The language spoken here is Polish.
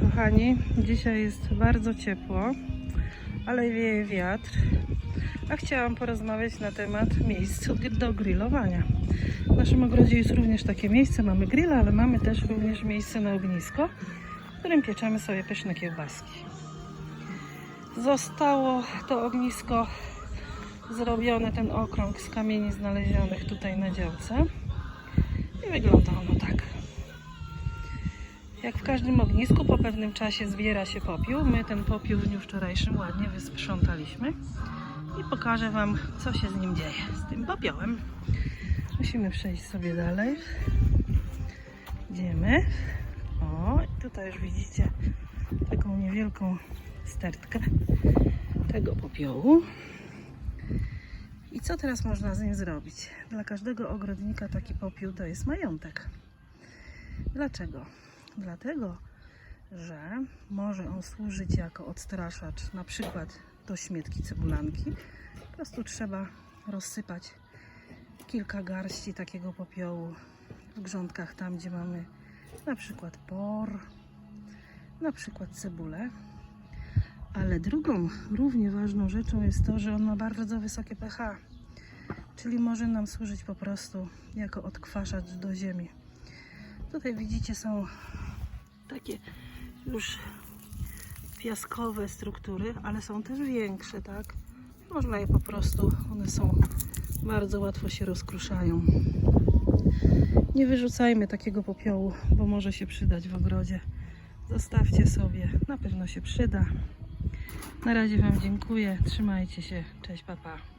Kochani, dzisiaj jest bardzo ciepło, ale wieje wiatr. A chciałam porozmawiać na temat miejsc do grillowania. W naszym ogrodzie jest również takie miejsce, mamy grilla, ale mamy też również miejsce na ognisko, w którym pieczemy sobie pyszne kiełbaski. Zostało to ognisko zrobione, ten okrąg z kamieni znalezionych tutaj na działce. I wygląda ono tak. Jak w każdym ognisku, po pewnym czasie zbiera się popiół. My ten popiół w dniu wczorajszym ładnie wysprzątaliśmy i pokażę Wam, co się z nim dzieje, z tym popiołem. Musimy przejść sobie dalej. Idziemy. O, tutaj już widzicie taką niewielką stertkę tego popiołu. I co teraz można z nim zrobić? Dla każdego ogrodnika taki popiół to jest majątek. Dlaczego? Dlatego, że może on służyć jako odstraszacz na przykład do śmietki cebulanki. Po prostu trzeba rozsypać kilka garści takiego popiołu w grządkach tam, gdzie mamy na przykład por, na przykład cebulę. Ale drugą równie ważną rzeczą jest to, że on ma bardzo wysokie pH, czyli może nam służyć po prostu jako odkwaszacz do ziemi. Tutaj widzicie są takie już piaskowe struktury, ale są też większe, tak? Można je po prostu, one są bardzo łatwo się rozkruszają. Nie wyrzucajmy takiego popiołu, bo może się przydać w ogrodzie. Zostawcie sobie, na pewno się przyda. Na razie Wam dziękuję. Trzymajcie się. Cześć, papa. Pa.